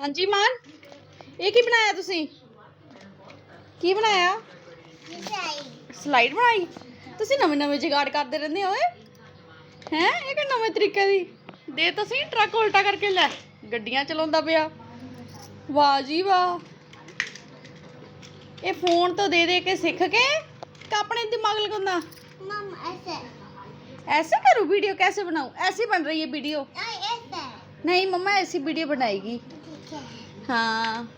ਹਾਂਜੀ ਮਾਨ ਇਹ ਕੀ ਬਣਾਇਆ ਤੁਸੀਂ ਕੀ ਬਣਾਇਆ ਸਲਾਈਡ ਬਣਾਈ ਤੁਸੀਂ ਨਵੇਂ ਨਵੇਂ ਜੁਗਾੜ ਕਰਦੇ ਰਹਿੰਦੇ ਓਏ ਹੈ ਇਹ ਕਿ ਨਵੇਂ ਤਰੀਕੇ ਦੀ ਦੇ ਤੁਸੀਂ ਟਰੱਕ ਉਲਟਾ ਕਰਕੇ ਲੈ ਗੱਡੀਆਂ ਚਲਾਉਂਦਾ ਪਿਆ ਵਾਹ ਜੀ ਵਾਹ ਇਹ ਫੋਨ ਤੋਂ ਦੇ ਦੇ ਕੇ ਸਿੱਖ ਕੇ ਕਿ ਆਪਣੇ ਦਿਮਾਗ ਲਗਾਉਂਦਾ मम ऐसे ऐसे करूँ वीडियो कैसे बनाऊँ ऐसी बन रही है वीडियो नहीं ऐसे नहीं मम्मा ऐसी वीडियो बनाएगी ठीक हाँ।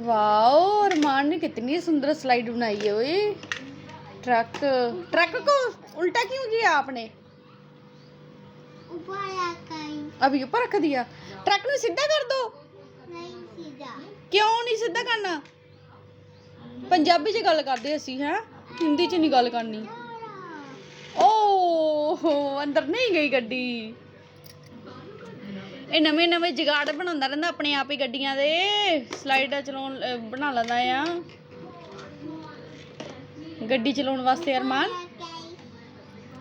वाओ अरमान ने कितनी सुंदर स्लाइड बनाई है वही ट्रक ट्रक को उल्टा क्यों किया आपने? अभी ऊपर रख दिया। ट्रक ने सीधा कर दो। नहीं सीधा। क्यों नहीं सीधा करना? पंजाबी च गल करते असी हैं? हिंदी च नहीं गल करनी। ओ अंदर नहीं गई गड्डी। ਇਹ ਨਵੇਂ ਨਵੇਂ ਜਗਾੜ ਬਣਾਉਂਦਾ ਰਹਿੰਦਾ ਆਪਣੇ ਆਪ ਹੀ ਗੱਡੀਆਂ ਦੇ ਸਲਾਈਡਰ ਚਲਾਉਣ ਅਹ ਬਣਾ ਲੈਂਦਾ ਆ ਗੱਡੀ ਚਲਾਉਣ ਵਾਸਤੇ ਅਰਮਾਨ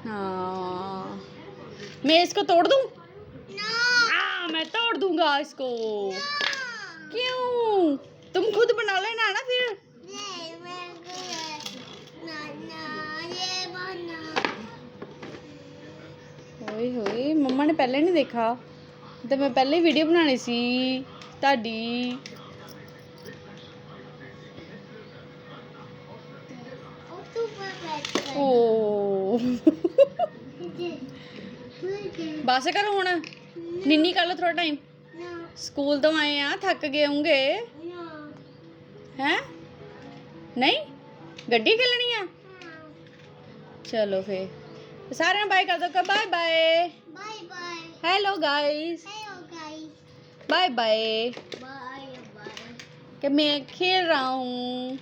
हाँ मैं इसको तोड़ दूं हाँ मैं तोड़ दूंगा इसको क्यों तुम खुद बना लेना ना फिर ਓਏ ਹੋਏ ਮੰਮਾ ਨੇ ਪਹਿਲੇ ਨਹੀਂ ਦੇਖਾ ਤੇ ਮੈਂ ਪਹਿਲੇ ਹੀ ਵੀਡੀਓ ਬਣਾਣੀ ਸੀ ਤੁਹਾਡੀ ਓ ਬਸ ਕਰ ਹੁਣ ਨਿੰਨੀ ਕਰ ਲਓ ਥੋੜਾ ਟਾਈਮ ਸਕੂਲ ਤੋਂ ਆਏ ਆ ਥੱਕ ਗਏ ਹੋਗੇ ਹੈ ਨਹੀਂ ਗੱਡੀ ਖੇਲਣੀ ਆ ਚਲੋ ਫੇ ਸਾਰਿਆਂ ਬਾਏ ਕਰ ਦੋ bye bye Bye bye. hello guys bye bye मैं खेल रहा हूँ.